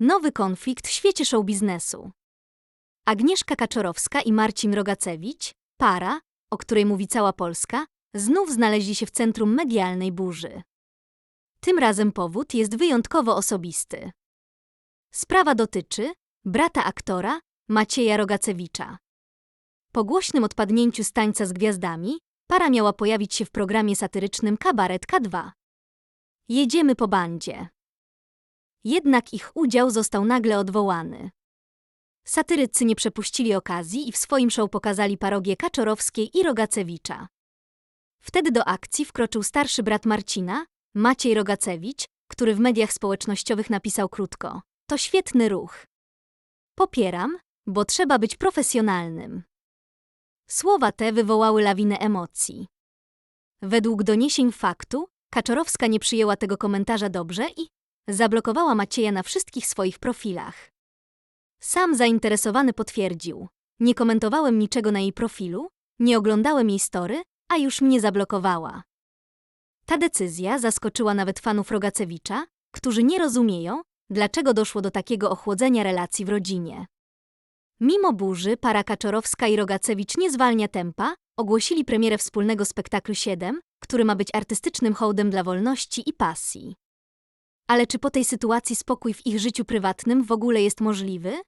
Nowy konflikt w świecie show biznesu. Agnieszka Kaczorowska i Marcin Rogacewicz, para, o której mówi cała Polska, znów znaleźli się w centrum medialnej burzy. Tym razem powód jest wyjątkowo osobisty. Sprawa dotyczy brata aktora Macieja Rogacewicza. Po głośnym odpadnięciu z tańca z gwiazdami, para miała pojawić się w programie satyrycznym Kabaret K2. Jedziemy po bandzie. Jednak ich udział został nagle odwołany. Satyrycy nie przepuścili okazji i w swoim show pokazali parodię Kaczorowskiej i Rogacewicza. Wtedy do akcji wkroczył starszy brat Marcina, Maciej Rogacewicz, który w mediach społecznościowych napisał krótko: To świetny ruch. Popieram, bo trzeba być profesjonalnym. Słowa te wywołały lawinę emocji. Według doniesień faktu, Kaczorowska nie przyjęła tego komentarza dobrze i zablokowała Macieja na wszystkich swoich profilach. Sam zainteresowany potwierdził: Nie komentowałem niczego na jej profilu, nie oglądałem jej story, a już mnie zablokowała. Ta decyzja zaskoczyła nawet fanów Rogacewicza, którzy nie rozumieją, dlaczego doszło do takiego ochłodzenia relacji w rodzinie. Mimo burzy, para Kaczorowska i Rogacewicz nie zwalnia tempa, ogłosili premierę wspólnego spektaklu 7, który ma być artystycznym hołdem dla wolności i pasji. Ale czy po tej sytuacji spokój w ich życiu prywatnym w ogóle jest możliwy?